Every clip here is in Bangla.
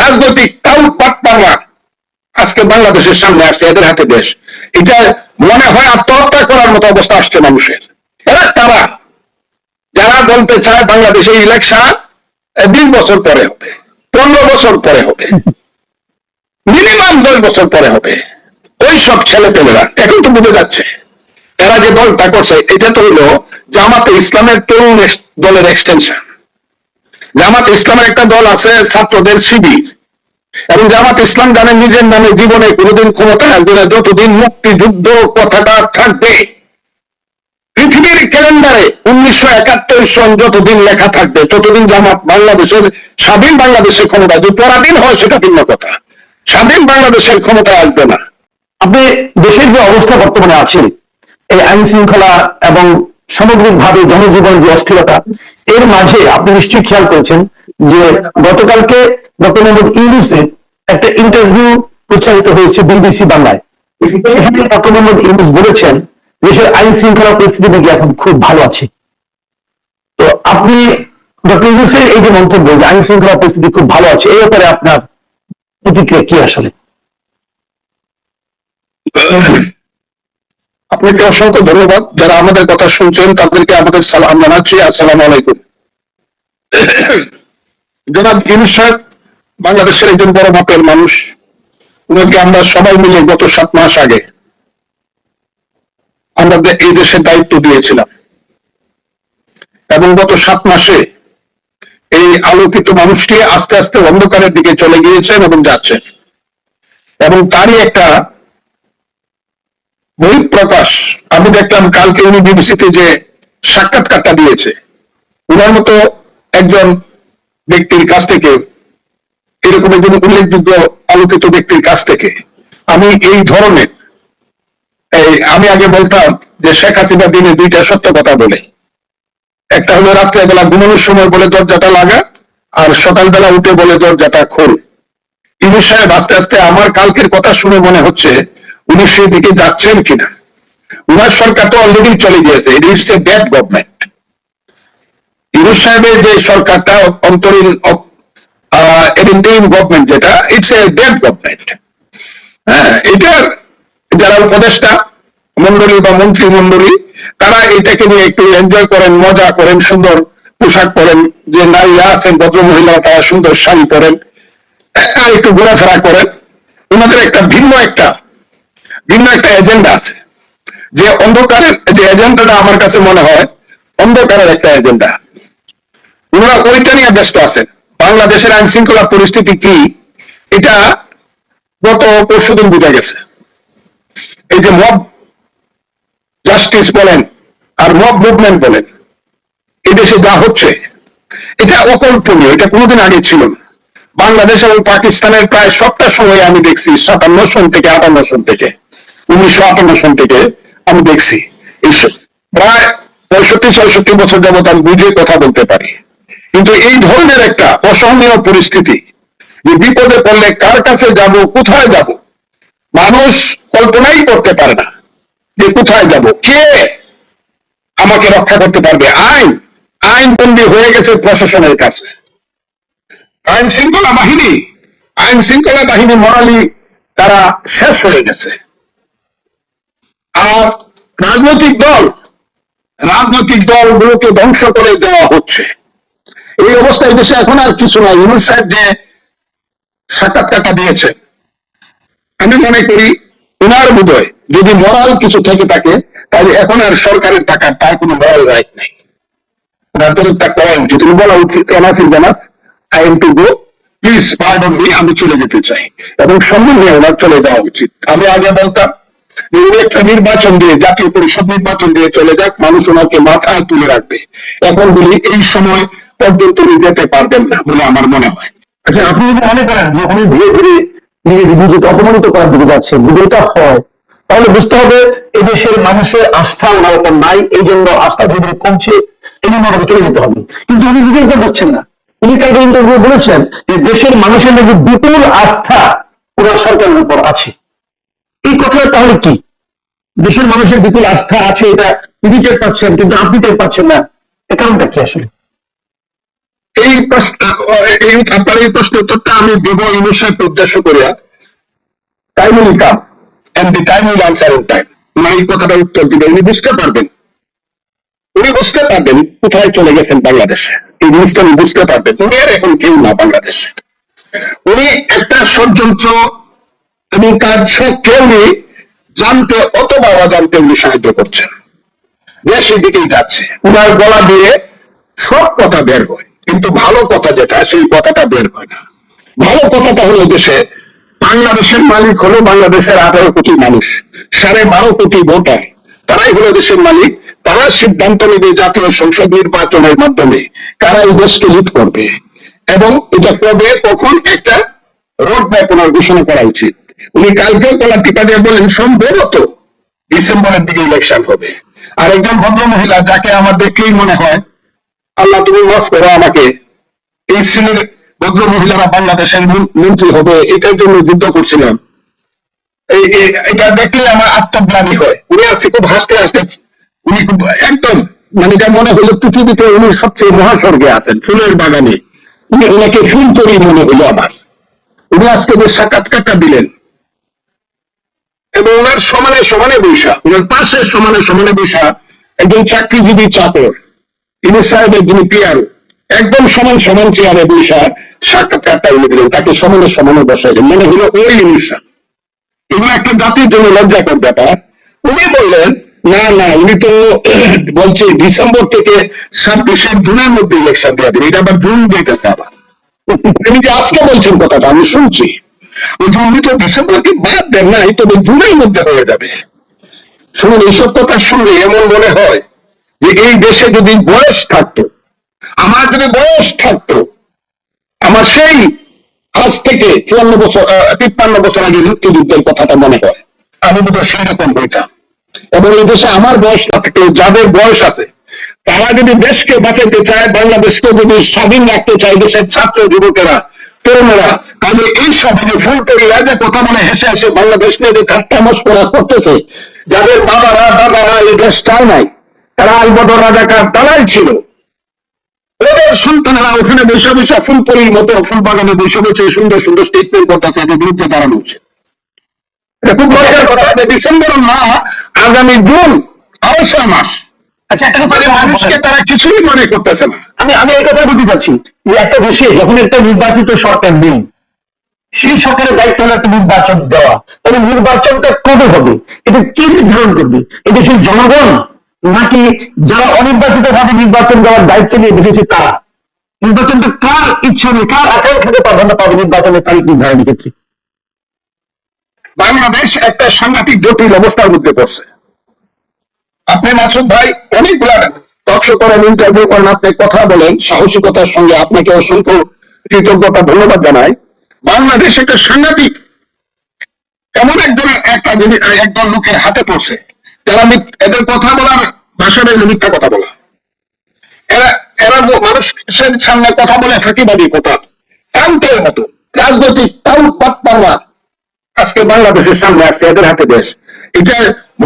রাজনৈতিক টাউ পাটপাড়া আজকে বাংলাদেশের সামনে আসছে এদের হাতে দেশ। এটা মনে হয় আত্মহত্যা করার মতো অবস্থা আসছে মানুষের। এরা তারা যারা বলতে চায় বাংলাদেশে ইলেকশন বিশ বছর পরে হবে, পনেরো বছর পরে হবে মিনিমাম দশ বছর পরে হবে। ওই সব ছেলে পেলেরা এখন তো বুঝে যাচ্ছে। এরা যে দলটা করছে, এটা তো হলো জামাতে ইসলামের তরুণ দলের এক্সটেনশন জামাত ইসলামের একটা দল আছে ছাত্রদের শিবির। এবং জামাত ইসলাম জানেন নিজের নামে জীবনে কোনোদিন ক্ষমতায় আসবে না, যতদিন মুক্তিযুদ্ধ কথাটা থাকবে। পৃথিবীর ক্যালেন্ডারে উনিশশো একাত্তর সন যতদিন লেখা থাকবে, ততদিন জামাত বাংলাদেশের, স্বাধীন বাংলাদেশের ক্ষমতা যদি পরাধীন হয় সেটা ভিন্ন কথা। স্বাধীন বাংলাদেশের ক্ষমতায় আসবে না। আপনি দেশের যে অবস্থা বর্তমানে আছে এই আইন শৃঙ্খলা এবং সামগ্রিকভাবে জনজীবন যে অস্থিরতা এর মাঝে আপনি নিশ্চয়ই খেয়াল করেছেন যে গতকালকে ডক্টর মোহাম্মদ ইউনুসের একটা ইন্টারভিউ প্রচারিত হয়েছে বিবিসি বাংলায়। সেখানে ডক্টর মোহাম্মদ ইউনুস বলেছেন, দেশের আইন শৃঙ্খলা পরিস্থিতি নাকি এখন খুব ভালো আছে। তো আপনি ডক্টর ইউনুসের এই যে মন্তব্য যে আইন শৃঙ্খলা পরিস্থিতি খুব ভালো আছে, এই ব্যাপারে আপনার প্রতিক্রিয়া কি আসলে? আপনাকে অসংখ্য ধন্যবাদ। যারা আমাদের কথা শুনছেন, তাদেরকে আমাদের সালাম জানাচ্ছি। আসসালামু আলাইকুম। জনাব সাহেব, বাংলাদেশের একজন বড় মাপের মানুষ। ওনাকে আমরা সবাই মিলে গত সাত মাস আগে আমরা এই দেশের দায়িত্ব দিয়েছিলাম। এবং গত সাত মাসে এই আলোকিত মানুষটি আস্তে আস্তে অন্ধকারের দিকে চলে গিয়েছেন এবং যাচ্ছেন। এবং তারই একটা বহিঃপ্রকাশ আমি দেখলাম কালকে উনি বিবিসিতে যে সাক্ষাৎকারটা দিয়েছে। উনার মতো একজন ব্যক্তির কাছ থেকে, এরকম একজন উল্লেখযোগ্য আলোকিত ব্যক্তির কাছ থেকে আমি এই ধরনের আমি আগে বলতাম যে শেখ হাসিনা দিনে দুইটা সত্য কথা বলে। একটা হলো রাত্রেবেলা ঘুমানোর সময় বলে দরজাটা লাগা, আর সকালবেলা উঠে বলে দরজাটা খোল। ইনু সাহেব আস্তে আস্তে আমার কালকের কথা শুনে মনে হচ্ছে উনি সেদিকে যাচ্ছেন কিনা? উনার সরকার তো অলরেডি চলে গিয়েছে it is a bad government Yunus সাহেবের যে সরকারটা, অন্তরীণ ইন্ডিয়ান গভর্নমেন্ট যেটা ইটস এ ব্যাড গভর্নমেন্ট এটার যারা উপদেষ্টা, মন্ডলী বা মন্ত্রী মন্ডলী তারা এটাকে নিয়ে একটু এনজয় করেন, মজা করেন, সুন্দর পোশাক পরেন, যে নারীরা আছেন, ভদ্র মহিলা তারা সুন্দর শাড়ি পরেন আর একটু ঘোরাফেরা করেন। ওনাদের একটা ভিন্ন একটা ভিন্ন একটা এজেন্ডা আছে। যে অন্ধকারের যে এজেন্ডাটা আমার কাছে মনে হয়, অন্ধকারের একটা এজেন্ডা ওনারা ওইটা নিয়ে ব্যস্ত আছেন। বাংলাদেশের আইন শৃঙ্খলা পরিস্থিতি কি, এটা গত পরশুদিন বুঝা গেছে। এই যে মব জাস্টিস বলেন, আর মব মুভমেন্ট বলেন এই দেশে যা হচ্ছে, এটা অকল্পনীয়, এটা কোনোদিন আগে ছিল না। বাংলাদেশ এবং পাকিস্তানের প্রায় সবটা সময় আমি দেখছি, সাতান্ন সন থেকে আটান্ন সন থেকে। উনিশশো আটান্ন থেকে আমি দেখছি। প্রায় পঁয়ষট্টি, ছয়ষট্টি বছর যাবত আমি বুঝে কথা বলতে পারি। কিন্তু এই ধরনের একটা অসহনীয় পরিস্থিতি, যে বিপদে পড়লে কার কাছে যাব, কোথায় যাব, মানুষ কল্পনাই করতে পারে না যে কোথায় যাব, কে আমাকে রক্ষা করতে পারবে। আইন আইন বন্দী হয়ে গেছে প্রশাসনের কাছে। আইন শৃঙ্খলা বাহিনী, আইন শৃঙ্খলা বাহিনী মরালি তারা শেষ হয়ে গেছে। আর রাজনৈতিক দল, রাজনৈতিক দলগুলোকে ধ্বংস করে দেওয়া হচ্ছে। এই অবস্থায় দেশে এখন আর কিছু নাই। ইউনুস সাহেব যে সাক্ষাৎকারটা দিয়েছে আমি মনে করি ওনার বোধহয় যদি মরাল কিছু থেকে থাকে, তাহলে এখন আর সরকারের টাকা তার কোনো মরাল রাইট নেই। তরফটা করা উচিত। উনি বলা উচিত enough is enough I am to go please pardon me আমি চলে যেতে চাই। এবং সম্মান নিয়ে ওনার চলে যাওয়া উচিত। আমি আগে বলতাম নির্বাচন দিয়ে, জাতীয় পরিষদ নির্বাচন দিয়ে চলে যাক, মানুষ ওনাকে মাথায় তুলে রাখবে। এখন বলি, এই সময় পর্যন্ত যেতে পারবেন না বলে আমার মনে হয়। আচ্ছা আপনি যদি মনে করেন যে উনি ধীরে ধীরে নিজেকে অপমানিত করার দিকে যাচ্ছেন, যদি এটা হয়, তাহলে বুঝতে হবে এদেশের মানুষের আস্থা ওনার উপর নাই, এই জন্য আস্থা ধীরে ধীরে কমছে, এই জন্য ওনাকে চলে যেতে হবে। কিন্তু উনি নিজে এটা করছেন না। উনি কালকে ইন্টারভিউ বলেছেন যে দেশের মানুষের নাকি বিপুল আস্থা ওনার সরকারের উপর আছে। এই কথাটা তাহলে কি? দেশের মানুষের বিপুল আস্থা আছে এটা তিনি টের পাচ্ছেন কিন্তু আপনি টের পাচ্ছেন না। কারণটা কি আসলে? এই প্রশ্ন এই আপনার এই প্রশ্ন উত্তরটা আমি দেব ইউনিসেফ উদ্দেশ্য করিয়া। Time will come and the time will answer in time উনি এই কথাটা উত্তর দিবে উনি বুঝতে পারবেন। উনি বুঝতে পারবেন কোথায় চলে গেছেন বাংলাদেশে। এই জিনিসটা উনি বুঝতে পারবেন। উনি আর এখন কেউ না বাংলাদেশে। উনি একটা ষড়যন্ত্র এবং সত্ত্বেও উনি জানতে অথবা অজান্তে উনি সাহায্য করছেন। দেশের দিকেই যাচ্ছে। উনার গলা দিয়ে সব কথা বের হয়। কিন্তু ভালো কথা যেটা, সেই কথাটা বের হয় না। ভালো কথাটা হলো দেশে বাংলাদেশের মালিক হলো বাংলাদেশের আঠারো কোটি মানুষ, সাড়ে বারো কোটি ভোটার। তারাই হলো দেশের মালিক। তারা সিদ্ধান্ত নেবে জাতীয় সংসদ নির্বাচনের মাধ্যমে কারা এই দেশকে লিড করবে। এবং এটা কবে, কখন, একটা রোড ম্যাপ ওনার ঘোষণা করা উচিত। উনি কালকেও কলা টিকা দিয়ে বলেন সম্ভবত ডিসেম্বরের দিকে ইলেকশন হবে। আর একজন ভদ্র মহিলা যাকে আমার দেখলেই মনে হয়, আল্লাহ, তুমি মাফ করো আমাকে। এই শ্রেণির ভদ্র মহিলারা বাংলাদেশের মন্ত্রী হবে, এটার জন্য যুদ্ধ করছিলাম। এটা দেখলে আমার আত্মগ্লানি হয়। উনি আছে খুব হাসতে হাসতে, উনি একদম মানে এটা মনে হলো পৃথিবীতে উনি সবচেয়ে মহাস্বর্গে আছেন, ফুলের বাগানে। উনি ওনাকে ফুল করেই মনে হলো আমার। উনি আজকে যে সাক্ষাৎকারটা দিলেন এবং ওনার সমানে সমানে বৈশা ওনার পাশে সমানে সমানে বৈশা একজন চাকরিজীবী চাকর ইনি সাহেবের যিনি পিয়ার, একদম সমান সমান চেয়ারে বৈশা সাক্ষাৎকারটা উনি দিলেন। তাকে সমানে সমানে বসাইলেন। মনে হলো ওই ইনুসা এগুলো একটা জাতির জন্য লজ্জাকর ব্যাপার। উনি বললেন, না না, উনি তো বলছে ডিসেম্বর থেকে ছাব্বিশের জুনের মধ্যে ইলেকশন দেওয়া দেবে এটা আবার জুন দিতেছে আবার। উনি যে আজকে বলছেন কথাটা? আমি শুনছি। ওই উনি তো ডিসেম্বরকে বাদ দেন নাই তবে জুনের মধ্যে হয়ে যাবে। শুনুন, এইসব কথার সঙ্গে এমন মনে হয় যে এই দেশে যদি বয়স থাকতো, আমার যদি বয়স থাকতো, আমার সেই আজ থেকে চুয়ান্ন বছর তিপ্পান্ন বছর আগে মুক্তিযুদ্ধের কথাটা মনে হয়। আমি বোধ সেই রকম হইতাম। এবং এই দেশে আমার বয়স না থাকলেও যাদের বয়স আছে, তারা যদি দেশকে বাঁচাতে চায় বাংলাদেশকে যদি স্বাধীন রাখতে চায়, দেশের ছাত্র যুবকেরা তরুণেরা তাহলে এই সমাজে ফুল তৈরিরা যে কথা বলে হেসে হেসে বাংলাদেশ নিয়ে যে করতেছে, যাদের বাবারা, দাদারা এই দেশ চায় নাই, তারা আলবদর রাজাকার তারাই ছিল। ওদের সন্তানেরা ওখানে বসে বসে ফুলপরির মতো ফুল বাগানে বসে বসে সুন্দর সুন্দর স্টেটমেন্ট করতেছে, এদের বিরুদ্ধে দাঁড়ানো উচিত এটা কথা ডিসেম্বর না আগামী জুন ছয় মাস। আচ্ছা মানে মানুষকে তারা কিছুই মনে করতেছে না। আমি আমি এই কথা বলতে চাচ্ছি যে একটা দেশে যখন একটা নির্বাচিত সরকার নেই সেই সরকারের দায়িত্ব হলো একটা নির্বাচন দেওয়া। তবে নির্বাচনটা কবে হবে? এটা কে নির্ধারণ করবে? এটা সেই জনগণ নাকি যারা অনির্বাচিত ভাবে নির্বাচন দেওয়ার দায়িত্ব নিয়ে দেখেছে তারা? নির্বাচনটা কার ইচ্ছা নেই কার আকাঙ্ক্ষাকে প্রাধান্য পাবে নির্বাচনের তারিখ নির্ধারণের ক্ষেত্রে? বাংলাদেশ একটা সাংঘাতিক জটিল অবস্থার মধ্যে পড়ছে। আপনি মাসুদ ভাই অনেকগুলা টকশো করেন ইন্টারভিউ করেন আপনি কথা বলেন সাহসিকতার সঙ্গে আপনাকে অসংখ্য কৃতজ্ঞতা ধন্যবাদ জানাই। বাংলাদেশ একটা সাংঘাতিক এমন একজন একটা একদল লোকের হাতে পড়ছে যারা এদের কথা বলার ভাষা মিথ্যা কথা বলা। এরা এরা মানুষের সামনে কথা বলে ফাঁকিবাদী কথা। টাউটের মতো রাজনৈতিক টাউট পাতপাল্লা আজকে বাংলাদেশের সামনে আসছে এদের হাতে দেশ। এটা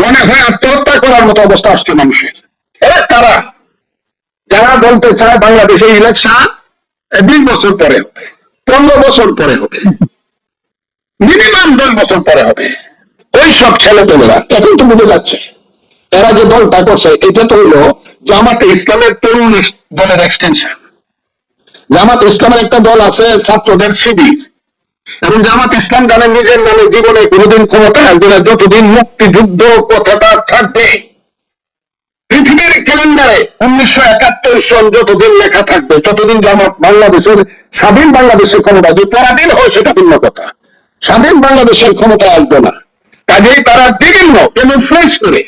মনে হয় আত্মহত্যা করার মতো অবস্থা আসছে মানুষের। এরা তারা, যারা বলতে চায় বাংলাদেশে ইলেকশন বিশ বছর পরে হবে, পনেরো বছর পরে হবে মিনিমাম দশ বছর পরে হবে। ওই সব ছেলেপেলেরা, এখন তো বুঝে যাচ্ছে। এরা যে দলটা করছে, এটা তো হলো জামাতে ইসলামের তরুণ দলের এক্সটেনশন জামাত ইসলামের একটা দল আছে ছাত্রদের শিবির। এবং জামাত ইসলাম জানেন নিজের নামে জীবনে কোনোদিন ক্ষমতা আসবে না, যতদিন মুক্তিযুদ্ধ কথাটা থাকবে। পৃথিবীর ক্যালেন্ডারে উনিশশো একাত্তর সন যতদিন লেখা থাকবে, ততদিন জামাত বাংলাদেশের, স্বাধীন বাংলাদেশের ক্ষমতা যদি পরাধীন হয় সেটা ভিন্ন কথা। স্বাধীন বাংলাদেশের ক্ষমতা আসবে না। কাজেই তারা বিভিন্ন ফ্রেশ করে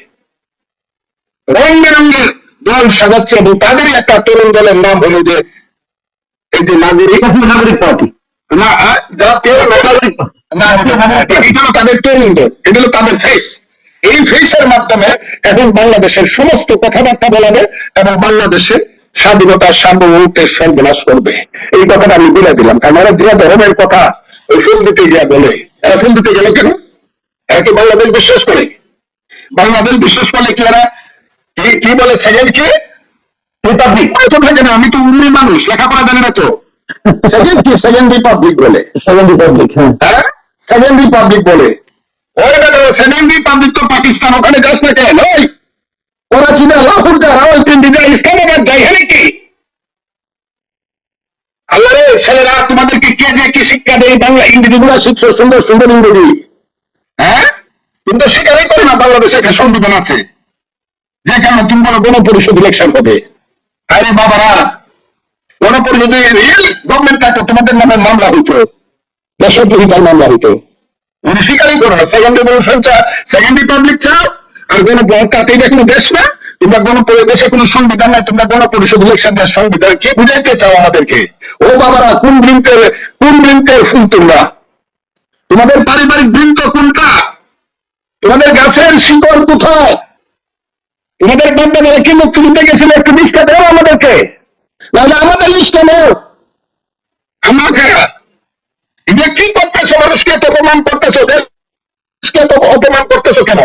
রং বেরঙ্গের দল সাজাচ্ছে এবং তাদেরই একটা তরুণ দলের নাম হলো যে এই যে নাগরিক নাগরিক পার্টি। না হলো তাদের এই মাধ্যমে এখন বাংলাদেশের সমস্ত কথাবার্তা বলাবে এবং বাংলাদেশে স্বাধীনতা সার্বভৌমত্বের সর্বনাশ করবে। এই কথাটা আমি বলে দিলাম, কারণ যে ধরনের কথা ওই ফুল দিতে গিয়া বলে। এরা ফুল দিতে গেল কেন? এরা কি বাংলাদেশ বিশ্বাস করে? বাংলাদেশ বিশ্বাস করলে কি এরা, কি- বলে সেকেন্ড কে? থাকে না, আমি তো উন্নি মানুষ, লেখাপড়া জানি না তো। সেকেন্ড কি? সেকেন্ড রিপাবলিক বলে। সেকেন্ড রিপাবলিক হ্যাঁ। হ্যাঁ? সেকেন্ড রিপাবলিক বলে। ওই সেকেন্ড রিপাবলিক তো পাকিস্তান ওখানে যাস না কেন? ওই যা রাওয়ালপিন্ডি যা ইসলামাবাদ যাই হ্যাঁ কি? আল্লাহ রে ছেলেরা তোমাদেরকে কে যে কি শিক্ষা দেয়? বাংলা ইংরেজি গুলা শিখছো সুন্দর সুন্দর ইংরেজি। হ্যাঁ? তুমি তো স্বীকারই করো না বাংলাদেশে একটা সংবিধান আছে। যে কারণে তুমি বলো গণপরিষদ ইলেকশন হবে। আরে বাবারা গণপরিষদে গভর্নমেন্ট থাকতো তোমাদের নামে মামলা হইতো। দেশদ্রোহিতার মামলা হইতো। উনি স্বীকারই করো না সেকেন্ড রেভলিউশন চা সেকেন্ড রিপাবলিক চাও, আর কোন তাতে এটা কোনো দেশ না, তোমরা কোন দেশে কোনো সংবিধান নাই, তোমরা গণপরিষদ ইলেকশন দেশ সংবিধান কি বুঝাইতে চাও আমাদেরকে? ও বাবারা, কোন বৃন্তের কোন বৃন্তের ফুল তোমরা? তোমাদের পারিবারিক বৃন্ত কোনটা? তোমাদের গাছের শিকড় কোথায়? তোমাদের বান্ধবেরা কি মুক্তিযুদ্ধে গেছিল, একটু লিস্টটা দেও আমাদেরকে। নাহলে আমাদের লিস্টটা নেও। আমাকে? এটা কি করতেছো মানুষকে তো অপমান করতেছো? দেশকে তো অপমান করতেছো কেন?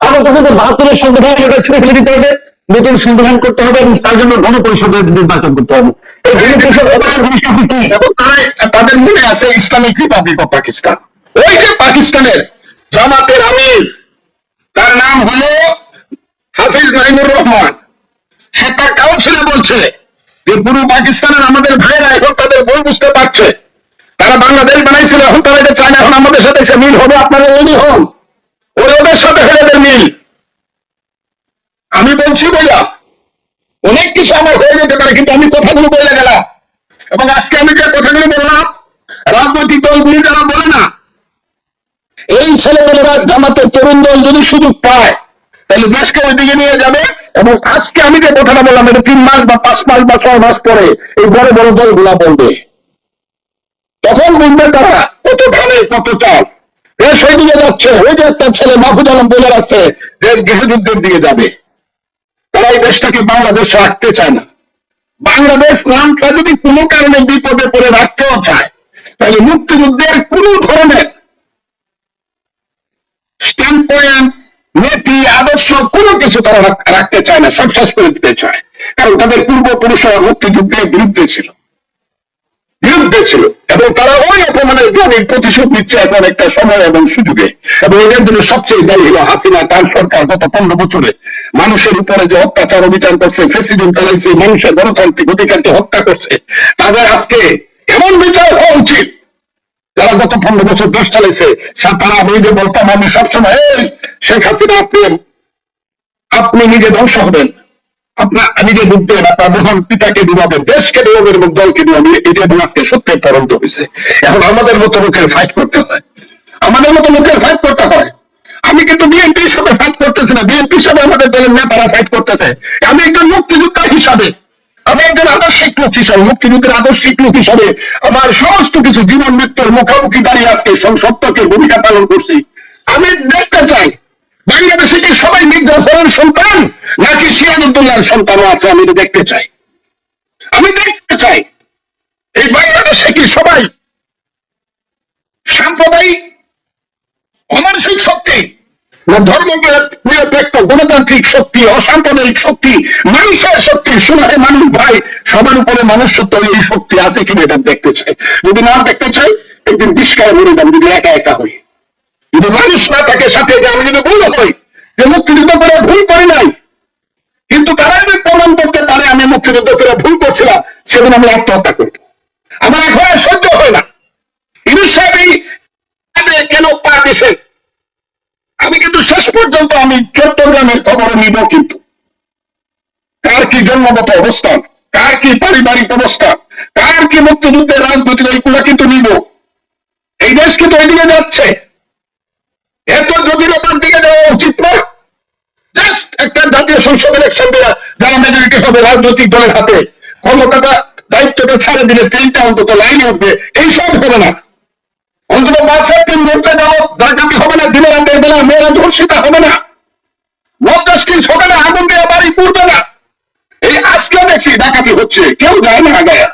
আমার কাছে তো বাহাত্তরের সংবিধান এটা ছুড়ে ফেলে দিতে হবে। নতুন সংবিধান করতে হবে এবং তার জন্য গণপরিষদের নির্বাচন করতে হবে। তাদের মনে আছে ইসলামিক রিপাবলিক অফ পাকিস্তান। ওই যে পাকিস্তানের জামাতের আমির তার নাম হলো হাফিজ নাইমুর রহমান। সে তার কাউন্সিলে বলছে যে পুরো পাকিস্তানের আমাদের ভাইয়েরা এখন তাদের বই বুঝতে পারছে। তারা বাংলাদেশ বানাইছিল, এখন তারা এটা চায় না, এখন আমাদের সাথে সে মিল হবে, আপনারা রেডি হন। ওই ওদের সাথে এদের মিল। আমি বলছি বইয়া অনেক কিছু আমার হয়ে যেতে পারে, কিন্তু আমি কথাগুলো বলে গেলাম। এবং আজকে আমি যে কথাগুলো বললাম, রাজনৈতিক দলগুলি যারা বলে না, এই ছেলেমেয়েরা জামাতের তরুণ দল যদি সুযোগ পায়, তাহলে দেশকে ওইদিকে নিয়ে যাবে। এবং আজকে আমি যে কথাটা বললাম, এটা তিন মাস বা পাঁচ মাস বা ছয় মাস পরে এই বড় বড় দলগুলা বলবে। তখন বুঝবে তারা, কত ধানে, কত চাল? দেশ ওই দিকে যাচ্ছে, ওই যে একটা ছেলে মাহফুজ আলম বলে রাখছে, দেশ গৃহযুদ্ধের দিকে যাবে। তারা এই দেশটাকে বাংলাদেশ রাখতে চায় না। বাংলাদেশ নামটা যদি কোনো কারণে বিপদে পড়ে রাখতেও চায়, তাহলে মুক্তিযুদ্ধের কোন ধরনের স্ট্যান্ড পয়েন্ট আদর্শ কোনো কিছু তারা রাখতে চায় না, সব শেষ করে দিতে চায়। কারণ তাদের পূর্বপুরুষরা মুক্তিযুদ্ধের বিরুদ্ধে ছিল। বিরুদ্ধে ছিল। এবং তারা ওই অপমানের গ্লানির প্রতিশোধ নিচ্ছে এখন একটা সময় এবং সুযোগে। এবং এদের জন্য সবচেয়ে দায়ী হলো হাসিনা, তার সরকার গত পনেরো বছরে মানুষের উপরে যে অত্যাচার অবিচার করছে ফেসিডেন্ট চালাইছে মানুষের গণতান্ত্রিক অধিকারকে হত্যা করছে, তাদের আজকে এমন বিচার হওয়া উচিত। যারা গত পনেরো বছর দেশ চালাইছে তারা আমি যে বলতাম আমি সবসময় শেখ হাসিনা, আপনি আপনি নিজে ধ্বংস হবেন। আপনার নিজে ডুববেন আপনার মহান পিতাকে ডুবাবেন, দেশকে ডুবাবেন এবং দলকে ডুবাবেন এটা এবং আজকে সত্যের তদন্ত হয়েছে এখন আমাদের মতো লোকের ফাইট করতে হয়। আমাদের মতো লোকের ফাইট করতে হয়। আমি কিন্তু বিএনপি হিসাবে ফাইট করতেছি না। বিএনপি হিসাবে আমাদের দলের নেতারা ফাইট করতেছে। আমি একজন মুক্তিযোদ্ধা হিসাবে, আমি একজন আদর্শিক লোক হিসাবে, মুক্তিযুদ্ধের আদর্শিক লোক হিসাবে আমার সমস্ত কিছু জীবন মৃত্যুর মুখোমুখি দাঁড়িয়ে আজকে সত্যকে ভূমিকা পালন করছি। আমি দেখতে চাই বাংলাদেশে সবাই মির্জাফরের সন্তান? নাকি সন্তানও আছে? আমি দেখতে চাই। আমি দেখতে চাই। এই বাংলাদেশে কি সবাই সাম্প্রদায়িক অমানসিক শক্তি না ধর্ম নিরপেক্ষ গণতান্ত্রিক শক্তি, অসাম্প্রদায়িক শক্তি, মানুষের শক্তি? সুনারে মানুষ ভাই, সবার উপরে মানুষ এই শক্তি আছে কিনা এটা দেখতে চাই। যদি না দেখতে চাই, একদিন বিষকায় মরে যদি একা একা হই। যদি থাকে সাথে যে আমি যদি ভুল হই, যে মুক্তিযুদ্ধ করে ভুল করি নাই, কিন্তু তারা যদি প্রমাণ করতে পারে আমি মুক্তিযুদ্ধ করে ভুল করছিলাম সেদিন আমি আত্মহত্যা করব আমার এখন সহ্য হয় না। কেন পা দিছেন? আমি কিন্তু শেষ পর্যন্ত আমি চট্টগ্রামের খবর নিব কিন্তু। কার কি জন্মগত অবস্থান কার কি পারিবারিক অবস্থা? কার কি মুক্তিযুদ্ধের রাজনৈতিক এইগুলা কিন্তু নিব? এই দেশ কিন্তু এদিকে যাচ্ছে এত জটিলতার দিকে যাওয়া উচিত না জাস্ট একটা জাতীয় সংসদ ইলেকশন দিয়ে যারা মেজরিটি হবে রাজনৈতিক দলের হাতে, ক্ষমতাটা, দায়িত্বটা ছাড়ে দিলে তিনটা অন্তত লাইনে উঠবে। এই সব হবে না। অন্তত মাসের তিন ঘণ্টা যাব ডাকাতি হবে না, দিনের রাতের বেলা, মেয়েরা ধর্ষিতা হবে না। মদ্রাস্টিস হবে না আগুন দেওয়া বাড়ি পুড়বে না। এই আজকে দেখছি ডাকাতি হচ্ছে, কেউ যায় না গায়া